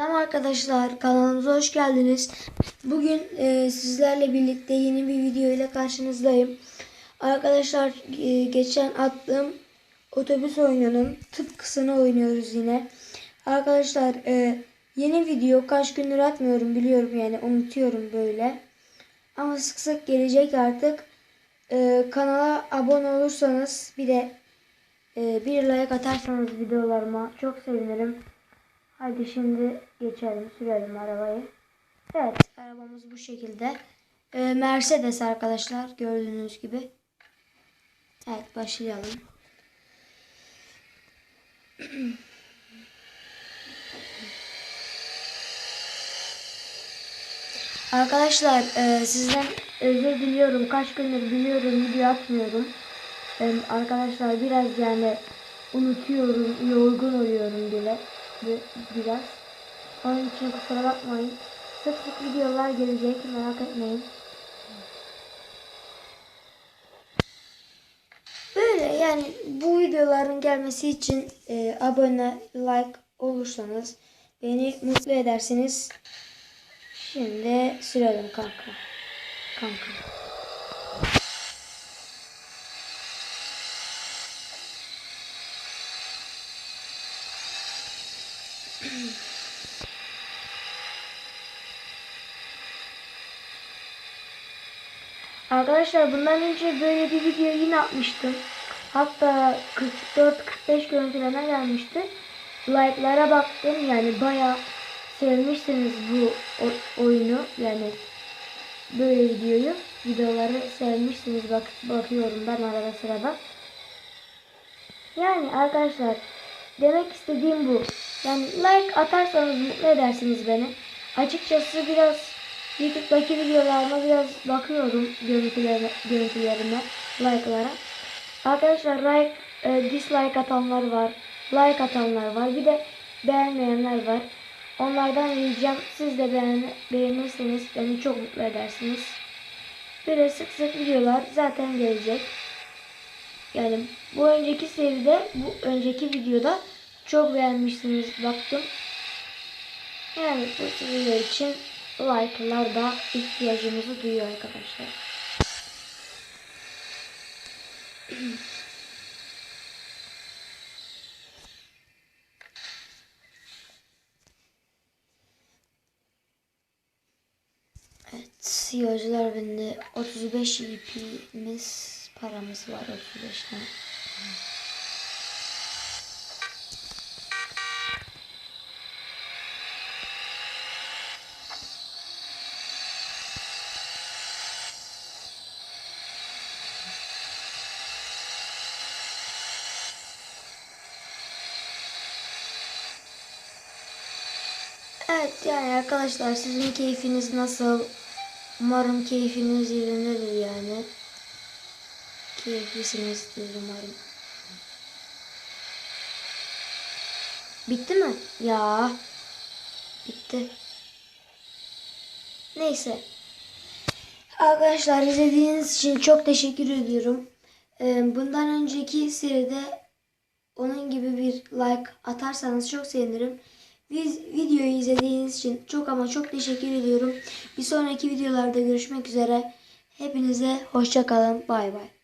Selam arkadaşlar kanalımıza hoş geldiniz. Bugün e, sizlerle birlikte yeni bir video ile karşınızdayım. Arkadaşlar e, geçen attığım otobüs oyununun tıpkısını oynuyoruz yine. Arkadaşlar e, yeni video kaç gündür atmıyorum biliyorum yani unutuyorum böyle. Ama sık sık gelecek artık. E, kanala abone olursanız bir de e, bir like atarsanız videolarıma çok sevinirim. Hadi şimdi geçelim sürelim arabayı. Evet arabamız bu şekilde. Ee, Mercedes arkadaşlar gördüğünüz gibi. Evet başlayalım. Arkadaşlar e, sizden özür diliyorum. Kaç gündür biliyorum video atmıyorum. E, arkadaşlar biraz yani unutuyorum, yorgun oluyorum bile bi- biraz. Onun için kusura bakmayın. Sık videolar gelecek merak etmeyin. Böyle yani bu videoların gelmesi için e, abone, like olursanız beni mutlu edersiniz. Şimdi sürelim kanka. Kanka. Arkadaşlar bundan önce böyle bir video yine atmıştım. Hatta 44-45 görüntüleme gelmişti. Like'lara baktım yani bayağı sevmişsiniz bu oyunu yani böyle videoyu. Videoları sevmişsiniz bak bakıyorum ben arada sırada. Yani arkadaşlar demek istediğim bu. Yani like atarsanız mutlu edersiniz beni. Açıkçası biraz YouTube'daki videolarıma biraz bakıyorum görüntülerime, görüntülerime, like'lara. Arkadaşlar like, e, dislike atanlar var, like atanlar var, bir de beğenmeyenler var. Onlardan ricam siz de beğen, beğenirseniz beni çok mutlu edersiniz. Böyle sık sık videolar zaten gelecek. Yani bu önceki seride, bu önceki videoda çok beğenmişsiniz baktım. Yani bu video için like'lar da ihtiyacımızı duyuyor arkadaşlar. Evet, yolcular bende 35 IP'miz paramız var 35 tane. Evet yani arkadaşlar sizin keyfiniz nasıl? Umarım keyfiniz yerindedir yani. Keyiflisinizdir umarım. Bitti mi? Ya. Bitti. Neyse. Arkadaşlar izlediğiniz için çok teşekkür ediyorum. Ee, Bundan önceki seride onun gibi bir like atarsanız çok sevinirim. Biz videoyu izlediğiniz için çok ama çok teşekkür ediyorum. Bir sonraki videolarda görüşmek üzere. Hepinize hoşça kalın. Bay bay.